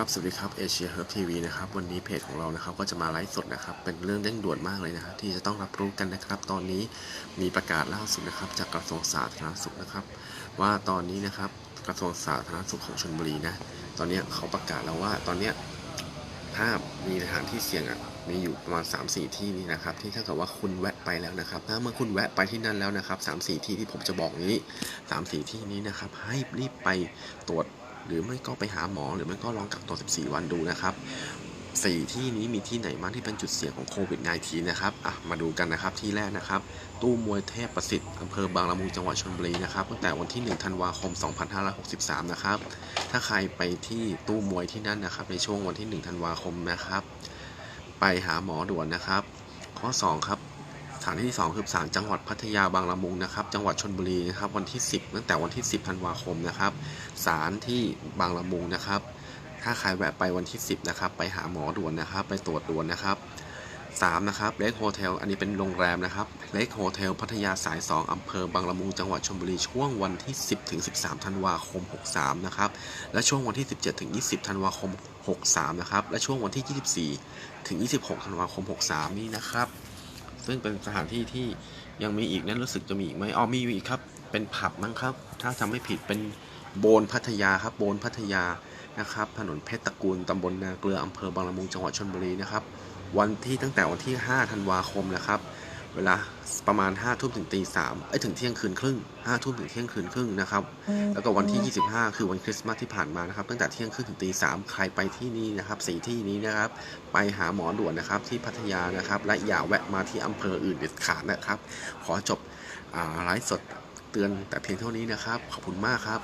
ครับสวัสดีครับเอเชียเฮิร์บทีวีนะครับวันนี้เพจของเรานะครับก็จะมาไลฟ์สดนะครับเป็นเรื่องเร่งด่วนมากเลยนะครับที่จะต้องรับรู้กันนะครับ ตอนนี้มีประกาศล่าสุดนะครับจากกระทรวงสาธารณสุขนะครับ ว่าตอนนี้นะครับกระทรวงสาธารณสุขของชลบุรีนะตอนนี้เขาประกาศแล้วว่าตอนนี้ถ้ามีสถานที่เสี่ยงอะมีอยู่ประมาณ 3-4 ที่นี่นะครับที่ถ้าเกิดว่าคุณแวะไปแล้วนะครับ ถ้าเมื่อคุณแวะไปที่นั่นแล้วนะครับ3-4 ที่ที่ผมจะบอกนี้ 3-4 ที่นี้นะครับให้รีบไปตรวจ หรือไม่ก็ไปหาหมอ หรือไม่ก็ลองกักตัว 14 วันดูนะครับสี่ที่นี้มีที่ไหนบ้างที่เป็นจุดเสี่ยงของโควิด -19 นะครับอะมาดูกันนะครับที่แรกนะครับ ตู้มวยเทพประสิทธิ์อำเภอบางละมุงจังหวัดชลบุรีนะครับตั้งแต่วันที่ 1 ธันวาคม 2563 นะครับ ถ้าใครไปที่ตู้มวยที่นั่นนะครับ ในช่วงวันที่ 1 ธันวาคมนะครับ ไปหาหมอด่วนนะครับ ข้อ 2 ครับ สถานที่ที่2คือศาลจังหวัดพัทยาบางละมุงนะครับ จังหวัดชนบุรีนะครับวันที่ 10 ตั้งแต่วันที่ 10ธันวาคมนะครับศาลที่บางละมุงนะครับ ถ้าใครแวะไปวันที่ 10นะครับไปหาหมอด่วนนะครับ ไปตรวจด่วนนะครับ3นะครับเล k โฮเทลอันนี้เป็นโรงแรมนะครับเล k โฮเทลพัทยาสาย 2อำเภอบางละมุงจังหวัดชลบุรีช่วงวันที่ 10ถึง13 ธันวาคม 63 นะครับ และช่วงวันที่ 17ถึง20 ธันวาคม 63 นะครับ และช่วงวันที่ 24ถึง26 ธันวาคม 63 นี้นะครับ ซึ่งเป็นสถานที่ที่ยังมีอีกนั่นรู้สึกจะมีอีกไหมอ๋อมีอยู่อีกครับ เป็นผับมั้งครับ ถ้าจำไม่ผิดเป็นโบนพัทยาครับ โบนพัทยานะครับ ถนนเพชรตระกูลตำบลนาเกลืออำเภอบางละมุงจังหวัดชลบุรีนะครับ วันที่ตั้งแต่วันที่ 5 ธันวาคมนะครับ เวลาประมาณ5ทุ่มถึงตีสามเอ้ยถึงเที่ยงคืนครึ่ง5ทุ่มถึงเที่ยงคืนครึ่งนะครับ แล้วก็วันที่ 25 คือวันคริสต์มาสที่ผ่านมานะครับ ตั้งแต่เที่ยงครึ่งถึงตีสามใครไปที่นี่นะครับสี่ที่นี้นะครับ ไปหาหมอด่วนนะครับที่พัทยานะครับ และอย่าแวะมาที่อำเภออื่นเด็ดขาดนะครับ ขอจบอ่าไลฟ์สดเตือนแต่เพียงเท่านี้นะครับ ขอบคุณมากครับ